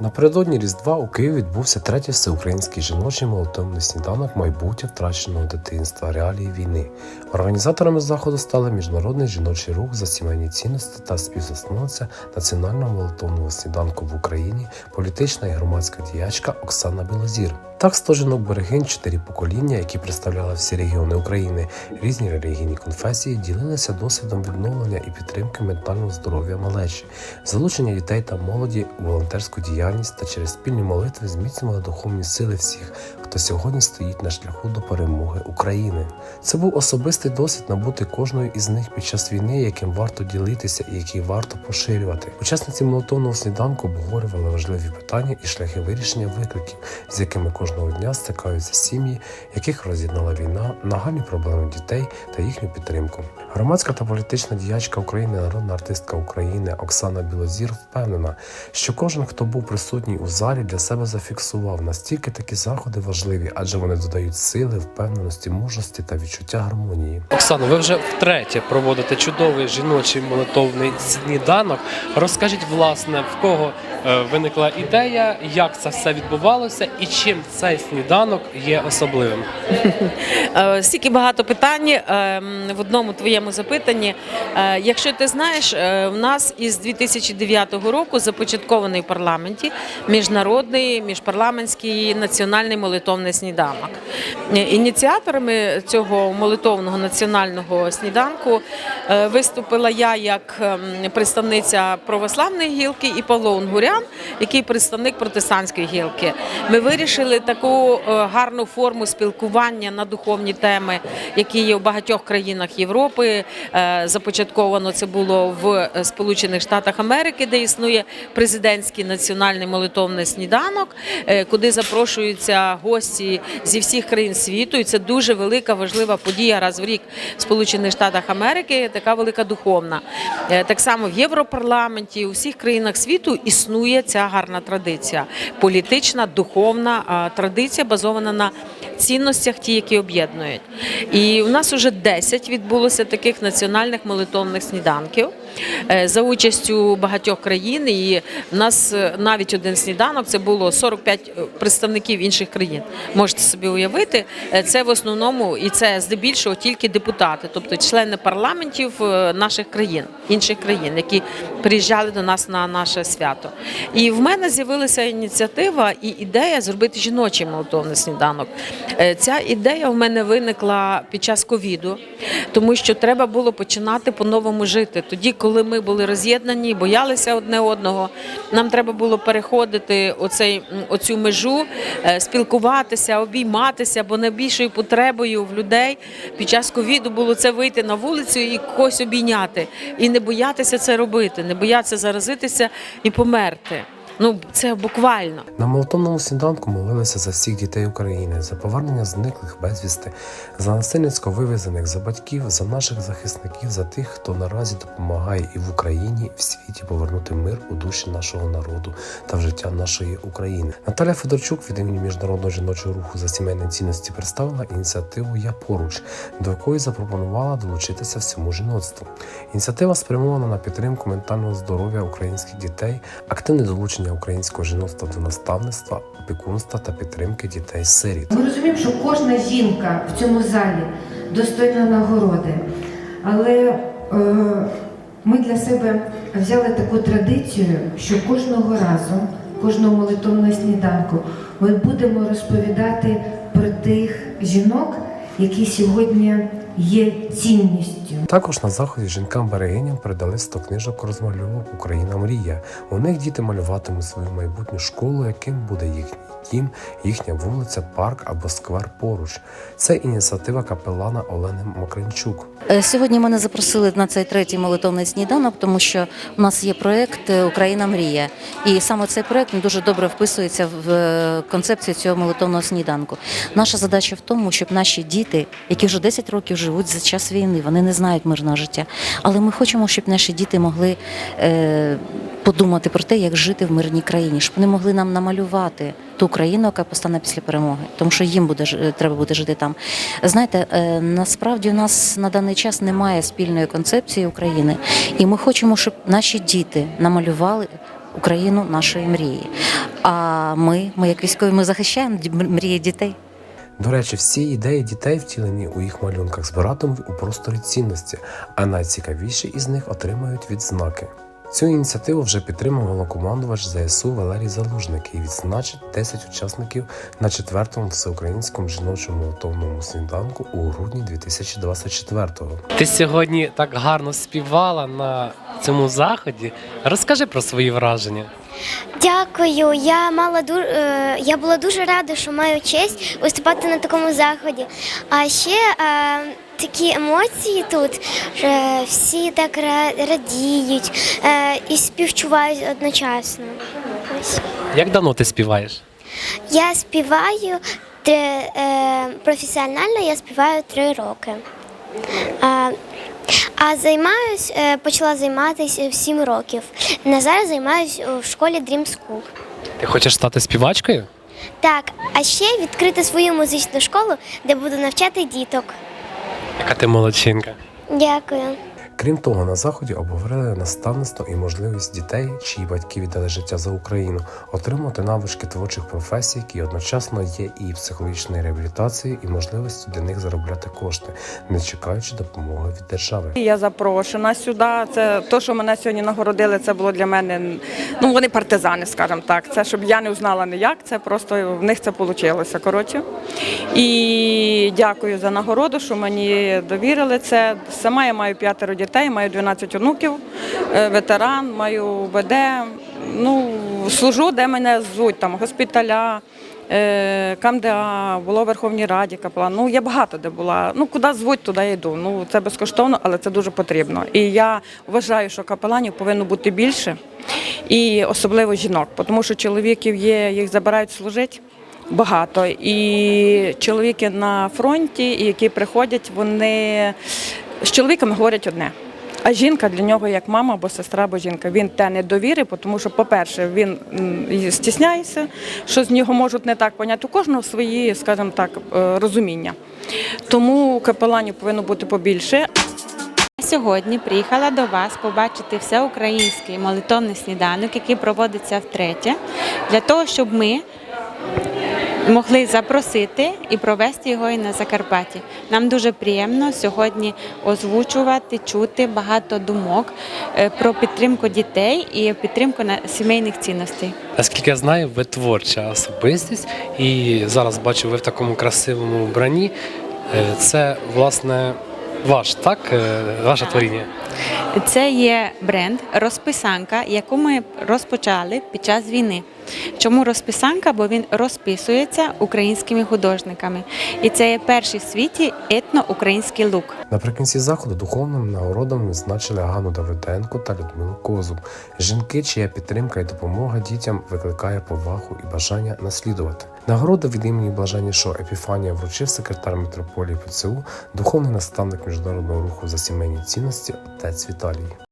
Напередодні Різдва у Києві відбувся третій всеукраїнський жіночий молотовний сніданок майбуття втраченого дитинства реалії війни. Організаторами заходу стали Міжнародний жіночий рух за сімейні цінності та співзасновниця національного молотовного сніданку в Україні, політична і громадська діячка Оксана Білозір. Так, 100 жінок берегинь, чотири покоління, які представляли всі регіони України, різні релігійні конфесії, ділилися досвідом відновлення і підтримки ментального здоров'я малечі, залучення дітей та молоді у волонтерську діяльність та через спільні молитви зміцнювали духовні сили всіх, хто сьогодні стоїть на шляху до перемоги України. Це був особистий досвід набути кожної із них під час війни, яким варто ділитися і який варто поширювати. Учасниці молотовного сніданку обговорювали важливі питання і шляхи вирішення викликів, з якими кожного дня стикаються сім'ї, яких роз'єднала війна, нагальні проблеми дітей та їхню підтримку. Громадська та політична діячка України, народна артистка України Оксана Білозір впевнена, що кожен, хто був присутній у залі, для себе зафіксував настільки такі заходи важливі, адже вони додають сили, впевненості, мужності та відчуття гармонії. Оксано, ви вже втретє проводите чудовий жіночий молитовний сніданок. Розкажіть, власне, в кого е, виникла ідея, як це все відбувалося і чим цей сніданок є особливим? Е, Стільки багато питань е, в одному твоєму запитанні. Е, Якщо ти знаєш, е, в нас із 2009 року започаткований в парламенті міжнародний міжпарламентський національний молитовний сніданок. Е, Ініціаторами цього молитовного національного сніданку виступила я як ем, представниця православної гілки і Павло Унгурян, який представник протестантської гілки. Ми вирішили таку гарну форму спілкування на духовні теми, які є в багатьох країнах Європи. Е, Започатковано це було в е, Сполучених Штатах Америки, де існує президентський національний молитовний сніданок, е, куди запрошуються гості зі всіх країн світу. І це дуже велика важлива подія раз в рік в Сполучених Штатах Америки. Така велика духовна. Так само в Європарламенті, у всіх країнах світу існує ця гарна традиція. Політична, духовна традиція базована на цінностях, ті, які об'єднують. І у нас вже 10 відбулося таких національних молитовних сніданків за участю багатьох країн. І в нас е, навіть один сніданок це було 45 представників інших країн. Можете собі уявити, Е, це в основному і це здебільшого тільки депутати, тобто члени парламентів е, наших країн, інших країн, які приїжджали до нас на наше свято. І в мене з'явилася ініціатива і ідея зробити жіночий молотовний сніданок. Е, Ця ідея в мене виникла під час ковіду, тому що треба було починати по-новому жити. Тоді, коли ми були роз'єднані, боялися одне одного, нам треба було переходити оцей, оцю межу, е, спілкуватися, обійматися, бо найбільшою потребою в людей під час ковіду було це вийти на вулицю і когось обійняти, і не боятися це робити, не боятися заразитися і померти. Ну це буквально. На молотовному сніданку молилися за всіх дітей України, за повернення зниклих безвісти, за насильницько вивезених, за батьків, за наших захисників, за тих, хто наразі допомагає і в Україні, і в світі повернути мир у душі нашого народу та в життя нашої України. Наталя Федорчук від імені міжнародного жіночого руху за сімейні цінності представила ініціативу Я поруч, до якої запропонувала долучитися всьому жіноцтву. Ініціатива спрямована на підтримку ментального здоров'я українських дітей, активне долучення українського жіноцтва до наставництва, опікунства та підтримки дітей-сиріт. Ми розуміємо, що кожна жінка в цьому залі достойна нагороди. Але е, ми для себе взяли таку традицію, що кожного разу, кожного молитовного сніданку, ми будемо розповідати про тих жінок, які сьогодні є цінністю. Також на заході жінкам-берегиням передали 100 книжок розмальовок Україна мрія. У них діти малюватимуть свою майбутню школу, яким буде їхній дім, їхня вулиця, парк або сквер поруч. Це ініціатива капелана Олени Макринчук. Е, Сьогодні мене запросили на цей третій молитовний сніданок, тому що у нас є проект е, Україна мрія, і саме цей проект дуже добре вписується в е, концепцію цього молитовного сніданку. Наша задача в тому, щоб наші діти, які вже 10 років живуть за час війни, вони не знають мирного життя. Але ми хочемо, щоб наші діти могли подумати про те, як жити в мирній країні, щоб вони могли нам намалювати ту країну, яка постане після перемоги, тому що їм буде треба буде жити там. Знаєте, е, насправді у нас на даний час немає спільної концепції України, і ми хочемо, щоб наші діти намалювали Україну нашої мрії. А ми, ми як військові, ми захищаємо мрії дітей. До речі, всі ідеї дітей втілені у їх малюнках збиратимуть у просторі цінності, а найцікавіші із них отримають відзнаки. Цю ініціативу вже підтримав головнокомандувач ЗСУ Валерій Залужник і відзначить 10 учасників на четвертому всеукраїнському жіночому молотовному сніданку у грудні 2024-го. Ти сьогодні так гарно співала на цьому заході. Розкажи про свої враження. Дякую. Я мала ду... е, я була дуже рада, що маю честь виступати на такому заході. А ще е, такі емоції тут, що всі так ра- радіють е, і співчувають одночасно. Ось. Як давно ти співаєш? Я співаю три, е, професіонально, я співаю три роки. А, а займаюсь, е, почала займатися в сім років. На зараз займаюся в школі Dream School. Ти хочеш стати співачкою? Так, а ще відкрити свою музичну школу, де буду навчати діток. Яка ти молодчинка? Дякую. Крім того, на заході обговорили наставництво і можливість дітей, чиї батьки віддали життя за Україну, отримати навички творчих професій, які одночасно є і психологічною реабілітацією, і можливістю для них заробляти кошти, не чекаючи допомоги від держави. Я запрошена сюди. Це то, що мене сьогодні нагородили, це було для мене. Ну вони партизани, скажімо так. Це щоб я не узнала ніяк. Це просто в них це вийшло. Коротше. І дякую за нагороду, що мені довірили це. Сама я маю п'ятеро дітей, маю 12 онуків, е, ветеран, маю БД. Ну служу, де мене звуть там госпіталя. Е, КМДА, було в Верховній Раді капелан. Ну я багато де була. Ну куди звуть, туди я йду. Ну це безкоштовно, але це дуже потрібно. І я вважаю, що капеланів повинно бути більше, і особливо жінок, тому що чоловіків є, їх забирають служити. Багато і чоловіки на фронті, які приходять, вони з чоловіками говорять одне. А жінка для нього як мама або сестра, або жінка. Він те не довірив, тому що, по-перше, він стісняється, що з нього можуть не так поняти. У кожного свої, скажімо так, е, розуміння. Тому капеланів повинно бути побільше. Сьогодні приїхала до вас побачити всеукраїнський молитовний сніданок, який проводиться втретє, для того, щоб ми могли запросити і провести його і на Закарпатті. Нам дуже приємно сьогодні озвучувати, чути багато думок е, про підтримку дітей і підтримку на- сімейних цінностей. Наскільки я знаю, ви творча особистість, і зараз бачу, ви в такому красивому вбранні. Е, Це власне ваш, так? Е, Ваше творіння. Це є бренд розписанка, яку ми розпочали під час війни. Чому розписанка? Бо він розписується українськими художниками. І це є перший в світі етноукраїнський лук. Наприкінці заходу духовними нагородами відзначили Ганну Давиденко та Людмилу Козуб. Жінки, чия підтримка і допомога дітям викликає повагу і бажання наслідувати. Нагороду від імені Блаженнішого Епіфанія вручив секретар митрополії ПЦУ, духовний наставник міжнародного руху за сімейні цінності отець Віталій.